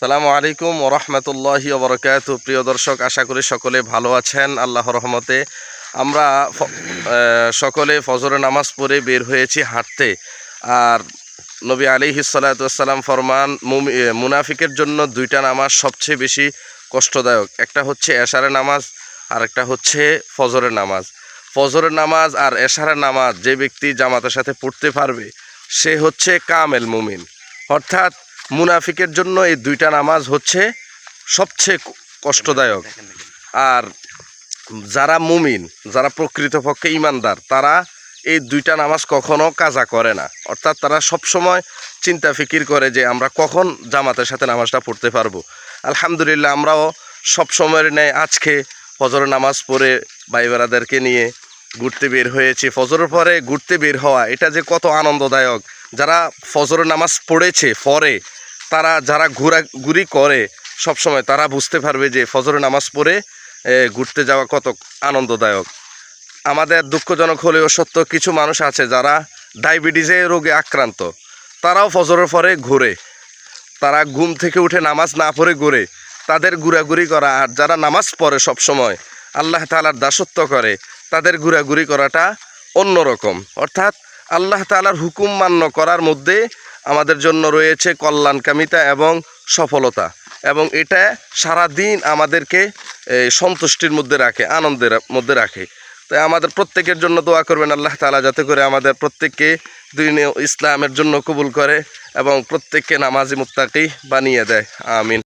সালামু আলাইকুম ওরহমতুল্লাহি ওবরকাত প্রিয় দর্শক, আশা করি সকলে ভালো আছেন। আল্লাহ রহমতে আমরা সকলে ফজরের নামাজ পড়ে বের হয়েছি হাঁটতে। আর নবী আলী সাল্লাতাম ফরমান মুনাফিকের জন্য দুইটা নামাজ সবচেয়ে বেশি কষ্টদায়ক। একটা হচ্ছে এশারের নামাজ, আর একটা হচ্ছে ফজরের নামাজ। ফজরের নামাজ আর এশারের নামাজ যে ব্যক্তি জামাতের সাথে পড়তে পারবে, সে হচ্ছে কামেল মুমিন। অর্থাৎ মুনাফিকের জন্য এই দুইটা নামাজ হচ্ছে সবচেয়ে কষ্টদায়ক। আর যারা মুমিন, যারা প্রকৃতপক্ষে ইমানদার, তারা এই দুইটা নামাজ কখনো কাজা করে না। অর্থাৎ তারা সবসময় চিন্তা ফিকির করে যে আমরা কখন জামাতের সাথে নামাজটা পড়তে পারব। আলহামদুলিল্লাহ আমরাও সব সময়ের নেয় আজকে ফজরের নামাজ পড়ে ভাই বেড়াদেরকে নিয়ে ঘুরতে বের হয়েছে। ফজরের পরে ঘুরতে বের হওয়া, এটা যে কত আনন্দদায়ক। যারা ফজরের নামাজ পড়েছে পরে তারা যারা ঘোরাঘুরি করে সব সময় তারা বুঝতে পারবে যে ফজরের নামাজ পড়ে ঘুরতে যাওয়া কত আনন্দদায়ক। আমাদের দুঃখজনক হলেও সত্য, কিছু মানুষ আছে যারা ডায়াবেটিসে রোগে আক্রান্ত। তারাও ফজরের পরে ঘুরে। তারা ঘুম থেকে উঠে নামাজ না পড়ে ঘুরে। তাদের ঘোরাঘুরি করা আর যারা নামাজ পড়ে সব সময় আল্লাহ তালার দাসত্ব করে, তাদের ঘোরাঘুরি করাটা অন্যরকম। অর্থাৎ আল্লাহ তালার হুকুম মান্য করার মধ্যে আমাদের জন্য রয়েছে কল্যাণকামিতা এবং সফলতা। এবং এটা সারা দিন আমাদেরকে সন্তুষ্টির মধ্যে রাখে, আনন্দের মধ্যে রাখে। তাই আমাদের প্রত্যেকের জন্য দোয়া করবেন আল্লাহ তালা যাতে করে আমাদের প্রত্যেককে দিন ইসলামের জন্য কবুল করে এবং প্রত্যেককে নামাজি মুত্তাকি বানিয়ে দেয়। আমিন।